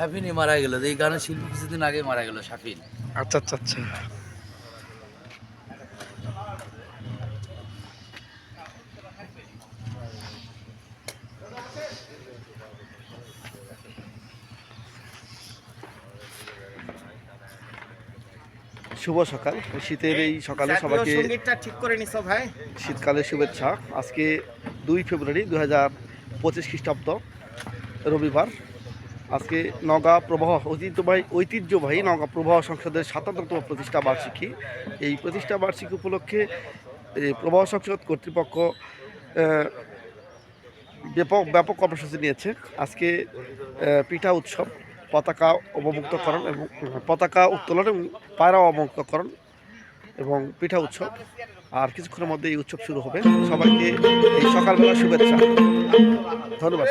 শাফিনই মারা গেল এই গানের শিল্পী কিছুদিন আগে মারা গেল শাফিন। আচ্ছা আচ্ছা আচ্ছা। শুভ সকাল। শীতের এই সকালে সবাইকে ঠিক করে নিছো ভাই। শীতকালের শুভেচ্ছা। আজকে দুই ফেব্রুয়ারি দু হাজার পঁচিশ খ্রিস্টাব্দ রবিবার। আজকে নগা প্রবাহ ঐতিহ্যবাহী ঐতিহ্যবাহী নগা প্রবাহ সংসদের সাতান্নতম প্রতিষ্ঠা বার্ষিকী। এই প্রতিষ্ঠা বার্ষিকী উপলক্ষে প্রবাহ সংসদ কর্তৃপক্ষ ব্যাপক ব্যাপক কর্মসূচি নিয়েছে। আজকে পিঠা উৎসব, পতাকা অবমুক্তকরণ এবং, পতাকা উত্তোলন এবং পায়রা অবমুক্তকরণ এবং পিঠা উৎসব। আর কিছুক্ষণের মধ্যে এই উৎসব শুরু হবে। সবাইকে এই সকালবেলা শুভেচ্ছা। ধন্যবাদ।